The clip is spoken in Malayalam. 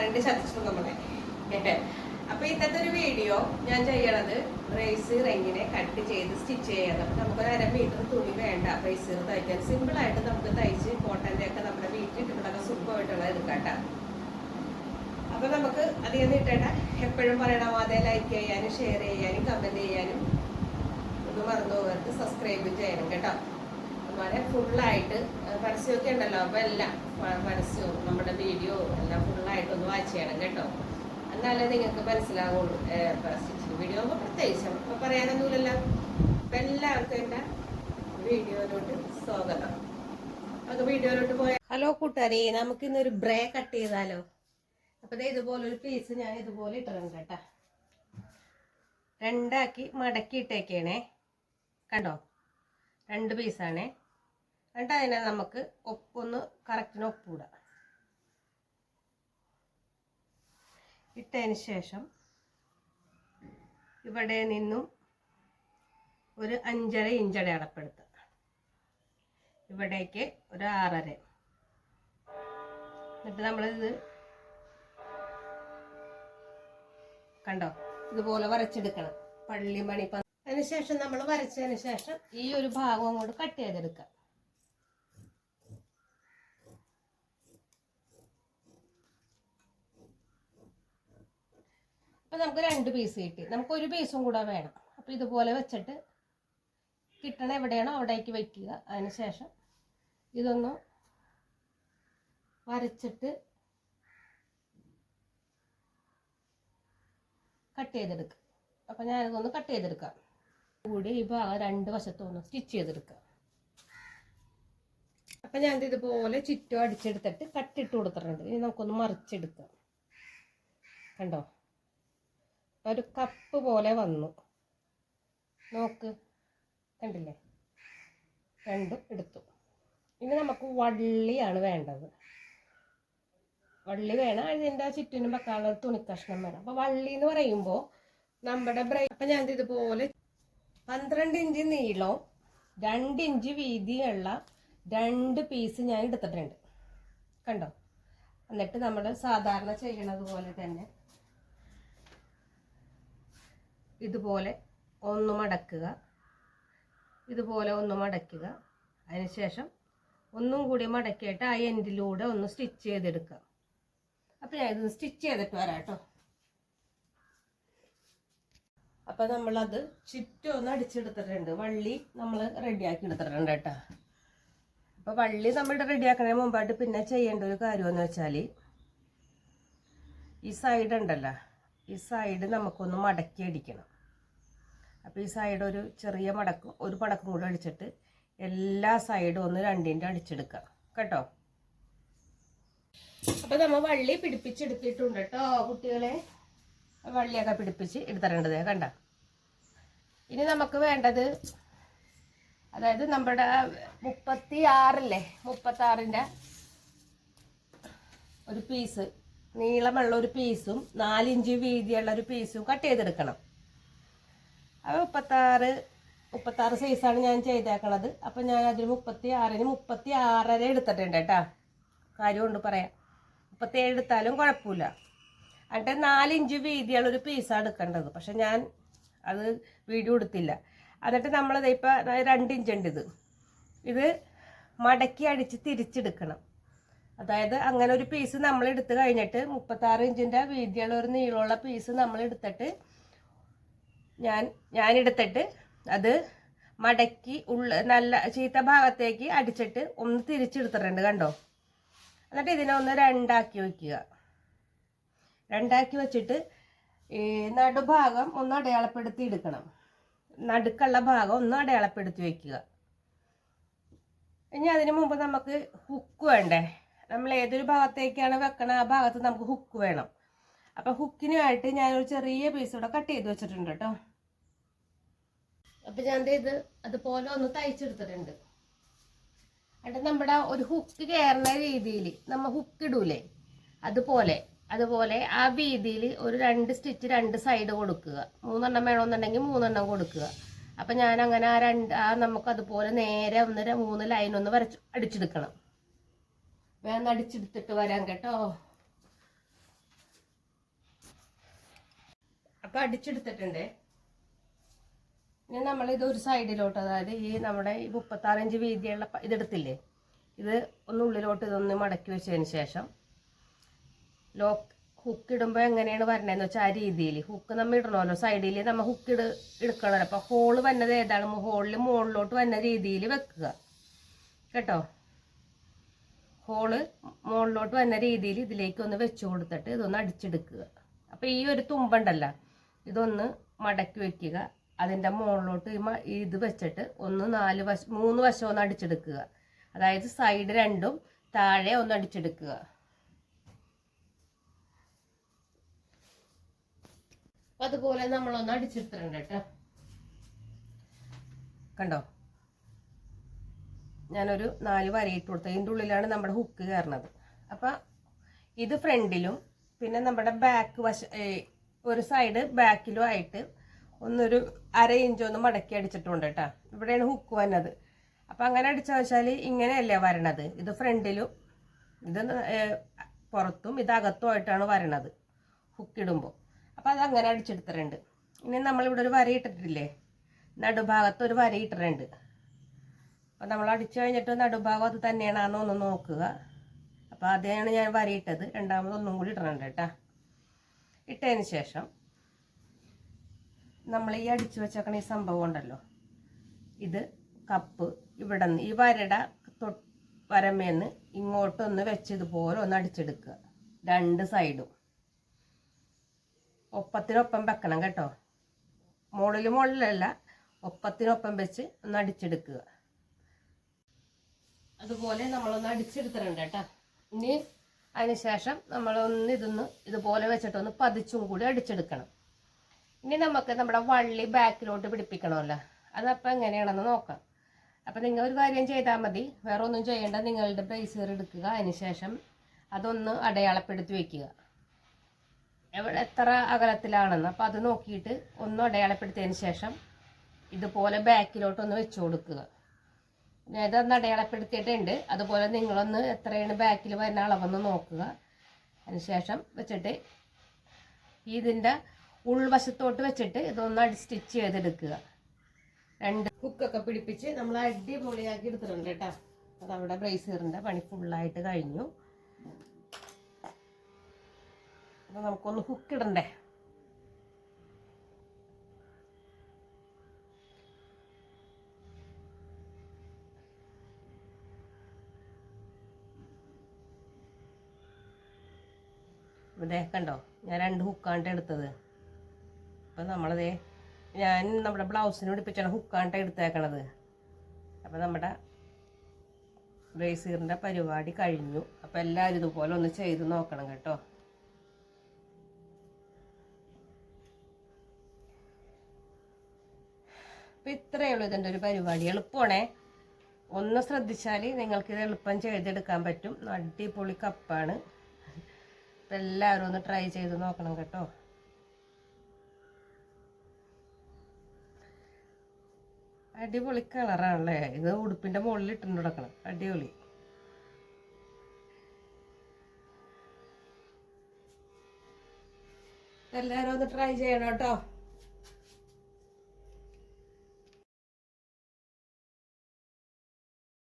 കറണ്ട് ചതിച്ചു നമ്മളെ അപ്പൊ ഇന്നത്തെ ഒരു വീഡിയോ ഞാൻ ചെയ്യണത് റൈസ് റെങ്ങിനെ കട്ട് ചെയ്ത് സ്റ്റിച്ച് ചെയ്യണം. അപ്പൊ നമുക്ക് അര മീറ്റർ തുണി വേണ്ട റൈസ് തയ്ക്കാൻ. സിമ്പിൾ ആയിട്ട് നമുക്ക് തയ്ച്ച് കോട്ടന്റെ ഒക്കെ നമ്മുടെ വീട്ടിൽ ഇട്ടുകൊണ്ടൊക്കെ സുഖമായിട്ടുള്ള എടുക്കട്ടെ. അപ്പൊ നമുക്ക് അധികം നീട്ടേണ്ട എപ്പോഴും പറയണ അതെ ലൈക്ക് ചെയ്യാനും ഷെയർ ചെയ്യാനും കമന്റ് ചെയ്യാനും. ഒന്ന് മറന്നു പോകരുത്. സബ്സ്ക്രൈബ് ചെയ്യണം കേട്ടോ. അതുപോലെ ഫുള്ളായിട്ട് പരസ്യമൊക്കെ ഉണ്ടല്ലോ അപ്പം എല്ലാം പരസ്യവും നമ്മുടെ വീഡിയോ എല്ലാം ഫുള്ളായിട്ട് ഒന്ന് വാച്ച് ചെയ്യണം കേട്ടോ? എന്നാലേ നിങ്ങൾക്ക് മനസ്സിലാവുള്ളൂ സ്റ്റിച്ചിങ് വീഡിയോ ആകുമ്പോൾ പ്രത്യേകിച്ച് അപ്പൊ പറയാനൊന്നുമില്ലല്ലോ. അപ്പം എല്ലാവർക്കും എന്റെ വീഡിയോയിലോട്ട് സ്വാഗതം. നമുക്ക് വീഡിയോയിലോട്ട് പോയാൽ ഹലോ കൂട്ടുകാരെ നമുക്ക് ഇന്നൊരു ബ്രേ കട്ട് ചെയ്താലോ? അപ്പൊ ഇതുപോലെ ഒരു പീസ് ഞാൻ ഇതുപോലെ ഇട്ടിട്ടുണ്ട് കേട്ടാ. രണ്ടാക്കി മടക്കി ഇട്ടേക്കേണേ കണ്ടോ? രണ്ട് പീസാണേ എന്നിട്ട് അതിനെ നമുക്ക് ഒപ്പൊന്ന് കറക്റ്റിന് ഒപ്പിടാം ഇട്ടതിന് ശേഷം ഇവിടെ നിന്നും ഒരു അഞ്ചര ഇഞ്ചട അടപ്പെടുത്തുക. ഇവിടേക്ക് ഒരു ആറര. എന്നിട്ട് നമ്മളിത് കണ്ടോ? ഇതുപോലെ വരച്ചെടുക്കണം. പള്ളി മണി പ- അതിനുശേഷം നമ്മൾ വരച്ചതിന് ശേഷം ഈ ഒരു ഭാഗം അങ്ങോട്ട് കട്ട് ചെയ്തെടുക്കാം അപ്പൊ നമുക്ക് രണ്ട് പീസ് കിട്ടി. നമുക്ക് ഒരു പീസും കൂടെ വേണം. അപ്പോൾ ഇതുപോലെ വെച്ചിട്ട് കിട്ടണ എവിടെയാണോ അവിടേക്ക് വെക്കുക. അതിനുശേഷം ഇതൊന്ന് വരച്ചിട്ട് കട്ട് ചെയ്തെടുക്കുക. അപ്പോൾ ഞാനിതൊന്ന് കട്ട് ചെയ്തെടുക്കാം കൂടി ഈ ഭാഗം രണ്ട് വശത്തൊന്ന് സ്റ്റിച്ച് ചെയ്തെടുക്കാം അപ്പം ഞാൻ ഇതുപോലെ ചുറ്റും അടിച്ചെടുത്തിട്ട് കട്ടിട്ട് കൊടുത്തിട്ടുണ്ട്. ഇനി നമുക്കൊന്ന് മറിച്ചെടുക്കാം. കണ്ടോ? ഒരു കപ്പ് പോലെ വന്നു. നോക്ക് കണ്ടില്ലേ? രണ്ടും എടുത്തു. ഇനി നമുക്ക് വള്ളിയാണ് വേണ്ടത്. വള്ളി വേണം അതിന്റെ ചുറ്റിനും വെക്കാനുള്ള തുണി തുണിക്കഷ്ണം വേണം. അപ്പോൾ വള്ളി എന്ന് പറയുമ്പോൾ നമ്മുടെ ബ്രൈ അപ്പം ഞാൻ ഇതുപോലെ പന്ത്രണ്ട് ഇഞ്ച് നീളവും രണ്ട് ഇഞ്ച് വീതിയുള്ള രണ്ട് പീസ് ഞാൻ എടുത്തിട്ടുണ്ട്. കണ്ടോ? എന്നിട്ട് നമ്മൾ സാധാരണ ചെയ്യണത് പോലെ തന്നെ ഇതുപോലെ ഒന്ന് മടക്കുക. ഇതുപോലെ ഒന്ന് മടക്കുക. അതിനുശേഷം ഒന്നും കൂടി മടക്കിയിട്ട് ആ എൻഡിലൂടെ ഒന്ന് സ്റ്റിച്ച് ചെയ്തെടുക്കുക. അപ്പം ഞാൻ ഇതൊന്ന് സ്റ്റിച്ച് ചെയ്തിട്ട് വരാം കേട്ടോ. അപ്പം നമ്മളത് ചുറ്റും ഒന്ന് അടിച്ചെടുത്തിട്ടുണ്ട്. വള്ളി നമ്മൾ റെഡിയാക്കി എടുത്തിട്ടുണ്ട് കേട്ടോ. അപ്പോൾ വള്ളി നമ്മൾ റെഡിയാക്കുന്നതിന് മുമ്പായിട്ട് പിന്നെ ചെയ്യേണ്ട ഒരു കാര്യമെന്ന് വെച്ചാൽ ഈ സൈഡ് ഉണ്ടല്ലോ. ഈ സൈഡ് നമുക്കൊന്ന് മടക്കി അടിക്കണം. അപ്പോൾ ഈ സൈഡ് ഒരു ചെറിയ മടക്കും ഒരു മടക്കും കൂടെ അടിച്ചിട്ട് എല്ലാ സൈഡും ഒന്ന് രണ്ടിന്റെ അടിച്ചെടുക്കാം കേട്ടോ? അപ്പോൾ നമ്മൾ വള്ളി പിടിപ്പിച്ചെടുത്തിട്ടുണ്ട് കേട്ടോ കുട്ടികളെ. വള്ളിയൊക്കെ പിടിപ്പിച്ച് എടുത്തരേണ്ടത് കണ്ട. ഇനി നമുക്ക് വേണ്ടത് അതായത് നമ്മുടെ മുപ്പത്തി ആറില്ലേ മുപ്പത്തി ആറിന്റെ ഒരു പീസ് നീളമുള്ള ഒരു പീസും നാലിഞ്ച് വീതിയുള്ള ഒരു പീസും കട്ട് ചെയ്തെടുക്കണം. അത് മുപ്പത്താറ് മുപ്പത്താറ് സൈസാണ് ഞാൻ ചെയ്തേക്കണത്. അപ്പം ഞാൻ അതിൽ മുപ്പത്തി ആറിന് മുപ്പത്തി ആറര എടുത്തിട്ടുണ്ട് കേട്ടാ. കാര്യം കൊണ്ട് പറയാം. മുപ്പത്തേഴ് എടുത്താലും കുഴപ്പമില്ല. എന്നിട്ട് നാലിഞ്ച് വീതിയുള്ള ഒരു പീസാണ് എടുക്കേണ്ടത്. പക്ഷെ ഞാൻ അത് വീഡിയോ എടുത്തില്ല. എന്നിട്ട് നമ്മളത് ഇപ്പം രണ്ടിഞ്ച് ഉണ്ട് ഇത്. ഇത് മടക്കി അടിച്ച് തിരിച്ചെടുക്കണം. അതായത് അങ്ങനെ ഒരു പീസ് നമ്മൾ എടുത്തു കഴിഞ്ഞിട്ട് മുപ്പത്താറ് ഇഞ്ചിന്റെ വീതിയുള്ള ഒരു നീളമുള്ള പീസ് നമ്മൾ എടുത്തിട്ട് ഞാൻ ഞാനെടുത്തിട്ട് അത് മടക്കി ഉള്ള നല്ല ചീത്ത ഭാഗത്തേക്ക് അടിച്ചിട്ട് ഒന്ന് തിരിച്ചെടുത്തിട്ടുണ്ട് കണ്ടോ? എന്നിട്ട് ഇതിനെ ഒന്ന് രണ്ടാക്കി വയ്ക്കുക രണ്ടാക്കി വെച്ചിട്ട് ഈ നടുഭാഗം ഒന്ന് അടയാളപ്പെടുത്തി എടുക്കണം. നടുക്കുള്ള ഭാഗം ഒന്ന് അടയാളപ്പെടുത്തി വയ്ക്കുക ഇനി അതിന് മുമ്പ് നമുക്ക് ഹുക്ക് വേണ്ടേ? നമ്മൾ ഏതൊരു ഭാഗത്തേക്കാണ് വെക്കണ ആ ഭാഗത്ത് നമുക്ക് ഹുക്ക് വേണം. അപ്പം ഹുക്കിനുമായിട്ട് ഞാനൊരു ചെറിയ പീസ് കൂടെ കട്ട് ചെയ്ത് വെച്ചിട്ടുണ്ട് കേട്ടോ. അപ്പം ഞാൻ ഇത് അതുപോലെ ഒന്ന് തയ്ച്ചെടുത്തിട്ടുണ്ട്. എന്നിട്ട് നമ്മുടെ ഒരു ഹുക്ക് കയറുന്ന രീതിയിൽ നമ്മൾ ഹുക്ക് ഇടൂലേ? അതുപോലെ അതുപോലെ ആ വീതിയിൽ ഒരു രണ്ട് സ്റ്റിച്ച് രണ്ട് സൈഡ് കൊടുക്കുക. മൂന്നെണ്ണം വേണമെന്നുണ്ടെങ്കിൽ മൂന്നെണ്ണം കൊടുക്കുക. അപ്പം ഞാൻ അങ്ങനെ ആ രണ്ട് ആ നമുക്ക് അതുപോലെ നേരെ ഒന്നര മൂന്ന് ലൈൻ ഒന്ന് വരച്ച് അടിച്ചെടുക്കണം. വേഗം അടിച്ചെടുത്തിട്ട് വരാം കേട്ടോ. അപ്പൊ അടിച്ചെടുത്തിട്ടുണ്ട്. ഇനി നമ്മൾ ഇത് ഒരു സൈഡിലോട്ട് അതായത് ഈ നമ്മുടെ ഈ മുപ്പത്താറ് ഇഞ്ച് വീതിയുള്ള ഇതെടുത്തില്ലേ? ഇത് ഒന്ന് ഉള്ളിലോട്ട് ഇതൊന്ന് മടക്കി വെച്ചതിന് ശേഷം ലോക്ക് ഹുക്ക് ഇടുമ്പോൾ എങ്ങനെയാണ് വരണതെന്ന് വെച്ചാൽ ആ രീതിയിൽ ഹുക്ക് നമ്മൾ ഇടണമല്ലോ സൈഡിൽ നമ്മൾ ഹുക്ക് ഇട് എടുക്കണമല്ലോ അപ്പോൾ ഹോൾ വന്നത് ഏതാണ്? ഹോളിൽ മുകളിലോട്ട് വന്ന രീതിയിൽ വെക്കുക. കേട്ടോ? ഹോൾ മുകളിലോട്ട് വന്ന രീതിയിൽ ഇതിലേക്ക് ഒന്ന് വെച്ച് കൊടുത്തിട്ട് ഇതൊന്ന് അടിച്ചെടുക്കുക. അപ്പോൾ ഈ ഒരു തുമ്പുണ്ടല്ല ഇതൊന്ന് മടക്കി വെക്കുക. അതിന്റെ മുകളിലോട്ട് ഇത് വെച്ചിട്ട് ഒന്ന് നാല് വശ മൂന്ന് വശം ഒന്ന് അടിച്ചെടുക്കുക. അതായത് സൈഡ് രണ്ടും താഴെ ഒന്ന് അടിച്ചെടുക്കുക. അതുപോലെ നമ്മളൊന്ന് അടിച്ചെടുത്തിട്ടുണ്ട് കേട്ടോ. കണ്ടോ? ഞാനൊരു നാല് വരയിട്ട് കൊടുത്തത് ഇതിന്റെ ഉള്ളിലാണ് നമ്മുടെ ഹുക്ക് കയറണത്. അപ്പം ഇത് ഫ്രണ്ടിലും പിന്നെ നമ്മുടെ ബാക്ക് വശ ഒരു സൈഡ് ബാക്കിലും ആയിട്ട് ഒന്നൊരു അര ഇഞ്ച് ഒന്ന് മടക്കി അടിച്ചിട്ടുണ്ട് കേട്ടോ ഇവിടെയാണ് ഹുക്ക് വന്നത്. അപ്പം അങ്ങനെ അടിച്ചാൽ വെച്ചാൽ ഇങ്ങനെയല്ലേ വരണത്? ഇത് ഫ്രണ്ടിലും ഇത് പുറത്തും ഇത് അകത്തുമായിട്ടാണ് വരണത് ഹുക്കിടുമ്പോൾ അപ്പം അത് അങ്ങനെ അടിച്ചെടുത്തിട്ടുണ്ട്. ഇനി നമ്മളിവിടെ ഒരു വര ഇട്ടിട്ടില്ലേ? നടുഭാഗത്ത് ഒരു വര ഇട്ടിട്ടുണ്ട്. അപ്പം നമ്മൾ അടിച്ചു കഴിഞ്ഞിട്ട് നടുഭാഗം അത് തന്നെയാണെന്ന് ഒന്ന് നോക്കുക. അപ്പോൾ അതാണ് ഞാൻ വരയിട്ടത് രണ്ടാമത് ഒന്നും കൂടി ഇടണുണ്ട് കേട്ടോ ഇട്ടതിന് ശേഷം നമ്മൾ ഈ അടിച്ചു വെച്ചേക്കണ ഈ സംഭവം ഉണ്ടല്ലോ. ഇത് കപ്പ് ഇവിടെ നിന്ന് ഈ വരട വരമേന്ന് ഇങ്ങോട്ടൊന്ന് വെച്ച് ഇതുപോലെ ഒന്ന് അടിച്ചെടുക്കുക. രണ്ട് സൈഡും ഒപ്പത്തിനൊപ്പം വെക്കണം കേട്ടോ. മുകളിൽ മുകളിലല്ല ഒപ്പത്തിനൊപ്പം വെച്ച് ഒന്ന് അടിച്ചെടുക്കുക. അതുപോലെ നമ്മളൊന്ന് അടിച്ചെടുത്തിട്ടുണ്ട് കേട്ടോ. ഇനി അതിനുശേഷം നമ്മളൊന്ന് ഇതൊന്ന് ഇതുപോലെ വെച്ചിട്ടൊന്ന് പതിച്ചും കൂടി അടിച്ചെടുക്കണം. ഇനി നമുക്ക് നമ്മുടെ വള്ളി ബാക്കിലോട്ട് പിടിപ്പിക്കണമല്ലോ. അതപ്പോൾ എങ്ങനെയാണെന്ന് നോക്കാം. അപ്പോൾ നിങ്ങൾ ഒരു കാര്യം ചെയ്താൽ മതി. വേറെ ഒന്നും ചെയ്യേണ്ട. നിങ്ങളുടെ ബ്രേസർ എടുക്കുക. അതിനുശേഷം അതൊന്ന് അടയാളപ്പെടുത്തി വയ്ക്കുക എവിടെ എത്ര അകലത്തിലാണെന്ന്. അപ്പോൾ അത് നോക്കിയിട്ട് ഒന്ന് അടയാളപ്പെടുത്തിയതിന് ശേഷം ഇതുപോലെ ബാക്കിലോട്ടൊന്ന് വെച്ച് കൊടുക്കുക. ഞാൻ ഇതൊന്ന് അടയാളപ്പെടുത്തിയിട്ടുണ്ട്. അതുപോലെ നിങ്ങളൊന്ന് എത്രയാണ് ബാക്കിൽ വരുന്ന അളവെന്ന് നോക്കുക. അതിനുശേഷം വെച്ചിട്ട് ഇതിന്റെ ഉൾവശത്തോട്ട് വെച്ചിട്ട് ഇതൊന്നായിട്ട് സ്റ്റിച്ച് ചെയ്തെടുക്കുക. രണ്ട് ഹുക്കൊക്കെ പിടിപ്പിച്ച് നമ്മൾ അടിപൊളിയാക്കി എടുത്തിട്ടുണ്ട് കേട്ടോ. അത് അവിടെ ബ്രേസറിന്റെ പണി ഫുള്ളായിട്ട് കഴിഞ്ഞു. അപ്പോൾ നമുക്കൊന്ന് ഹുക്കിടണ്ടേ ഇതേ കണ്ടോ? ഞാൻ രണ്ട് ഹുക്കാണ്ട് എടുത്തത്. അപ്പം നമ്മളതേ ഞാൻ നമ്മുടെ ബ്ലൗസിന് പിടിപ്പിച്ചാണ് ഹുക്കാണ്ടാണ് എടുത്തേക്കണത്. അപ്പം നമ്മുടെ ബ്രേസീറിന്റെ പരിപാടി കഴിഞ്ഞു. അപ്പം എല്ലാവരും ഇതുപോലെ ഒന്ന് ചെയ്ത് നോക്കണം കേട്ടോ. അപ്പം ഇത്രയേ ഉള്ളൂ ഇതിന്റെ ഒരു പരിപാടി. എളുപ്പമാണേ. ഒന്ന് ശ്രദ്ധിച്ചാൽ നിങ്ങൾക്കിത് എളുപ്പം ചെയ്തെടുക്കാൻ പറ്റും. അടിപൊളി കപ്പാണ് അപ്പം എല്ലാവരും ഒന്ന് ട്രൈ ചെയ്ത് നോക്കണം കേട്ടോ. അടിപൊളി കളറാണല്ലേ? ഇത് ഉടുപ്പിന്റെ മുകളിൽ ഇട്ടിട്ട് കിടക്കണം അടിപൊളി. എല്ലാവരും ഒന്ന് ട്രൈ ചെയ്യണം കേട്ടോ.